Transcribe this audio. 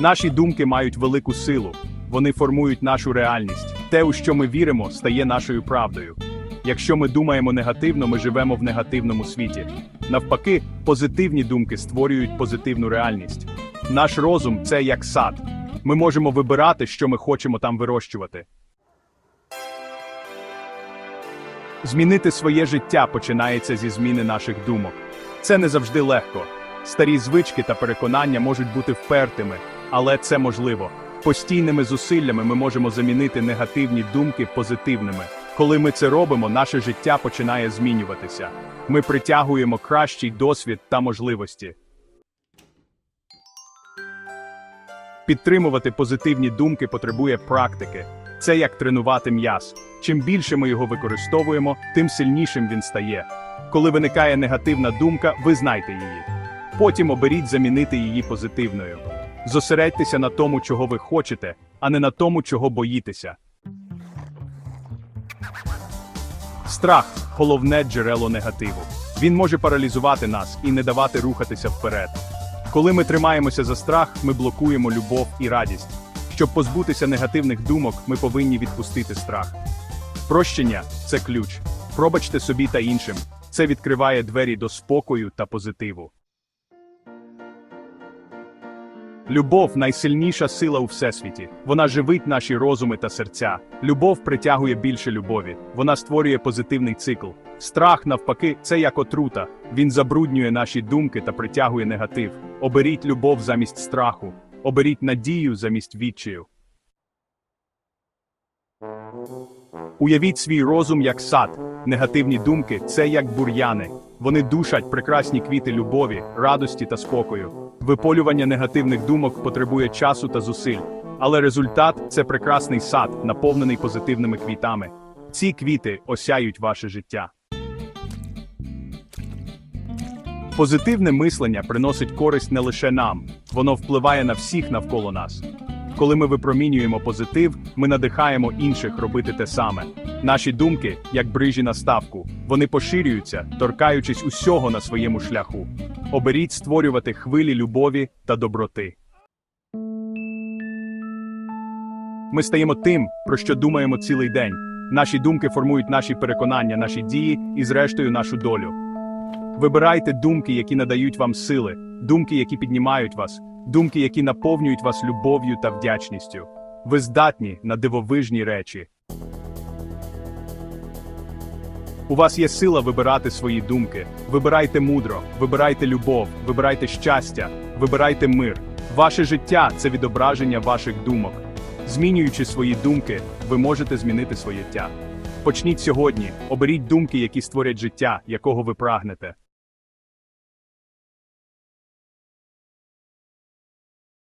Наші думки мають велику силу. Вони формують нашу реальність. Те, у що ми віримо, стає нашою правдою. Якщо ми думаємо негативно, ми живемо в негативному світі. Навпаки, позитивні думки створюють позитивну реальність. Наш розум це як сад. Ми можемо вибирати, що ми хочемо там вирощувати. Змінити своє життя починається зі зміни наших думок. Це не завжди легко. Старі звички та переконання можуть бути впертими, але це можливо. Постійними зусиллями ми можемо замінити негативні думки позитивними. Коли ми це робимо, наше життя починає змінюватися. Ми притягуємо кращий досвід та можливості. Підтримувати позитивні думки потребує практики. Це як тренувати м'яз. Чим більше ми його використовуємо, тим сильнішим він стає. Коли виникає негативна думка, ви знайте її. Потім оберіть замінити її позитивною. Зосередьтеся на тому, чого ви хочете, а не на тому, чого боїтеся. Страх головне джерело негативу. Він може паралізувати нас і не давати рухатися вперед. Коли ми тримаємося за страх, ми блокуємо любов і радість. Щоб позбутися негативних думок, ми повинні відпустити страх. Прощення це ключ. Пробачте собі та іншим. Це відкриває двері до спокою та позитиву. Любов найсильніша сила у всесвіті. Вона живить наші розуми та серця. Любов притягує більше любові. Вона створює позитивний цикл. Страх, навпаки, це як отрута. Він забруднює наші думки та притягує негатив. Оберіть любов замість страху. Оберіть надію замість відчаю. Уявіть свій розум як сад. Негативні думки це як бур'яни. Вони душать прекрасні квіти любові, радості та спокою. Виполювання негативних думок потребує часу та зусиль, але результат це прекрасний сад, наповнений позитивними квітами. Ці квіти осяють ваше життя. Позитивне мислення приносить користь не лише нам, воно впливає на всіх навколо нас. Коли ми випромінюємо позитив, ми надихаємо інших робити те саме. Наші думки, як брижі на ставку, вони поширюються, торкаючись усього на своєму шляху. Оберіть створювати хвилі любові та доброти. Ми стаємо тим, про що думаємо цілий день. Наші думки формують наші переконання, наші дії і, зрештою, нашу долю. Вибирайте думки, які надають вам сили, думки, які піднімають вас, думки, які наповнюють вас любов'ю та вдячністю. Ви здатні на дивовижні речі. У вас є сила вибирати свої думки. Вибирайте мудро, вибирайте любов, вибирайте щастя, вибирайте мир. Ваше життя це відображення ваших думок. Змінюючи свої думки, ви можете змінити своє життя. Почніть сьогодні, оберіть думки, які створять життя, якого ви прагнете.